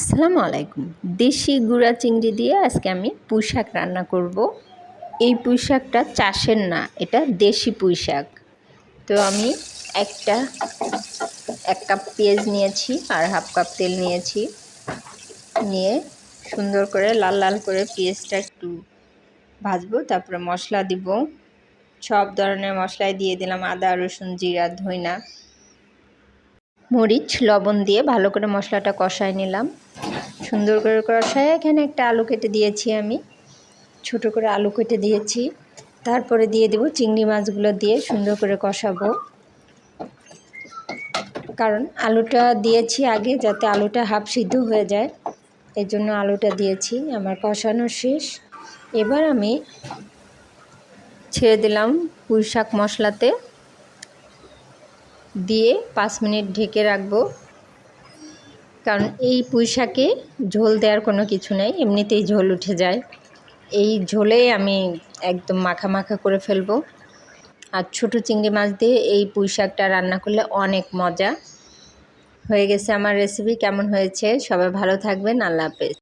আসসালামু আলাইকুম। দেশি গুঁড়া চিংড়ি দিয়ে আজকে আমি পুঁই শাক রান্না করব। এই পুঁই শাকটা চাষের না, এটা দেশি পুঁই শাক তো আমি একটা, এক কাপ পেঁয়াজ নিয়েছি আর হাফ কাপ তেল নিয়েছি। নিয়ে সুন্দর করে লাল লাল করে পেঁয়াজটা একটু ভাজবো, তারপরে মশলা দিব। সব ধরনের মশলাই দিয়ে দিলাম, আদা, রসুন, জিরা, ধইনা। মরিচ, লবণ দিয়ে ভালো করে মশলাটা কষায় নিলাম। সুন্দর করে কষায় এখানে একটা আলু কেটে দিয়েছি আমি। ছোট করে আলু কেটে দিয়েছি। তারপরে দিয়ে দেব চিংড়ি মাছগুলো দিয়ে সুন্দর করে কষাবো। কারণ আলুটা দিয়েছি আগে যাতে আলুটা হাফ সিদ্ধ হয়ে যায় এই জন্য আলুটা দিয়েছি। আমার কষানো শেষ। এবার আমি ছেড়ে দিলাম পুঁই শাক মশলাতে। দিয়ে পাঁচ মিনিট ঢেকে রাখব। কারণ এই পুঁই শাকে ঝোল দেওয়ার কোনো কিছু নেই, এমনিতেই ঝোল উঠে যায়। এই ঝোলেই আমি একদম মাখা মাখা করে ফেলব। আর ছোট চিংড়ি মাছ দিয়ে এই পুঁই শাকটা রান্না করলে অনেক মজা। হয়ে গেছে আমার রেসিপি কেমন হয়েছে? সবাই ভালো থাকবেন, আল্লাহ হাফেজ।